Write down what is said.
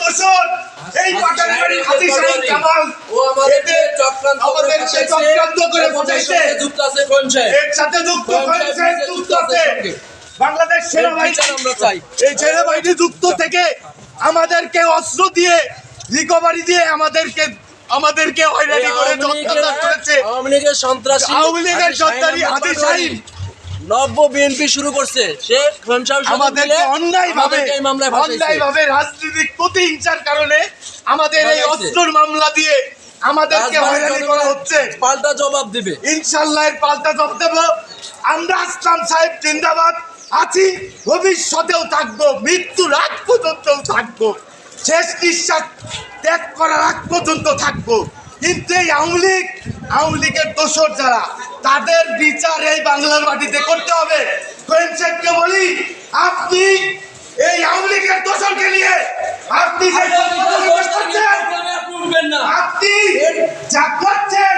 দোষর। এই হাজি ও আমাদেরকে চক্রান্ত করে আমাদেরকে চক্রান্ত করে এবং এর ফাঁসাইছে। সঙ্গে যুক্ত আছে কোন সাহেব? এর সাথে যুক্ত কোন সাহেব যুক্ত যুক্ত আছে আছে। বাংলাদেশ সেনাবাহিনী আমরা চাই। এই সেনাবাহিনী যুক্ত থেকে আমাদেরকে অস্ত্র দিয়ে রিকভারি দিয়ে আমাদেরকে আমাদেরকে হয়রানি করে করেছে। আওয়ামী লীগের সন্ত্রাসী আওয়ামী লীগের সন্ত্রাসী হাজি। নব্য বিএনপি শুরু করছে। সে খোমসাহেব সাহেব আমাদেরকে মিলে অন্যায় ভাবে আমাদেরকে এই মামলায় ফাঁসাইছে রাজনৈতিক প্রতিহিংসার কারণে আমাদের এই। অস্ত্রের মামলা দিয়ে আমাদেরকে হয়রানি করা হচ্ছে। পাল্টা জবাব দিবে। ইনশাল্লাহ পাল্টা জবাব দেব। আমরা আসলাম সাহেব জিন্দাবাদ। আছি ভবিষ্যতেও থাকব মৃত্যুর আগ পর্যন্তও থাকব। শেষ নিঃশ্বাস ত্যাগ করার আগ পর্যন্ত থাকব। কিন্তু এই আওয়ামী লীগ আওয়ামী লীগের দোষর যারা তাদের বিচার এই বাংলার মাটিতে করতে হবে। কোয়েন শেখকে বলি আপনি এই আওয়ামী লীগের দোষকে নিয়ে আপনি যে আপনি যা করছেন